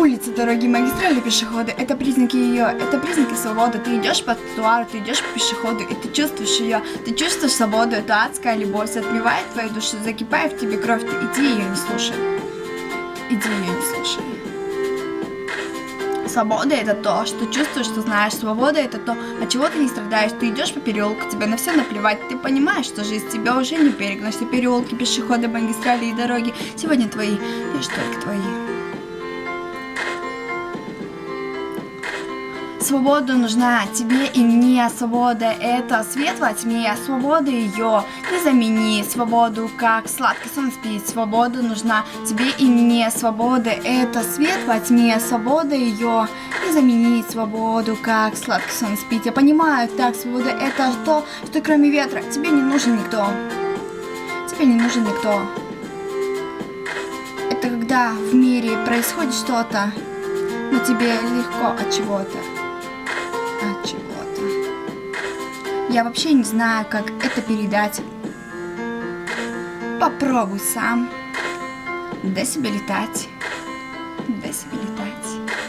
Улицы, дороги, магистрали, пешеходы – это признаки ее, это признаки свободы. Ты идешь по тротуару, ты идешь по пешеходу, и ты чувствуешь ее, ты чувствуешь свободу, это адская любовь, отмевает твою душу, закипает в тебе кровь, ты иди ее не слушай. Иди ее не слушай. Свобода это то, что чувствуешь, что знаешь. Свобода это то, от чего ты не страдаешь. Ты идешь по переулку, тебе на все наплевать. Ты понимаешь, что жизнь тебя уже не перегнать. Что переулки, пешеходы, магистрали и дороги сегодня твои, лишь только твои. Свобода нужна тебе и мне. Свобода это свет во тьме. Свобода ее не замени. Свободу как сладко сон спить. Свобода нужна тебе и мне. Свобода это свет во тьме. Свобода ее не замени. Свободу как сладко сон спить. Я понимаю, так, свобода это то, что кроме ветра тебе не нужен никто. Тебе не нужен никто. Это когда в мире происходит что-то, но тебе легко от чего-то от чего-то. Я вообще не знаю, как это передать. Попробуй сам. Дай себе летать. Дай себе летать.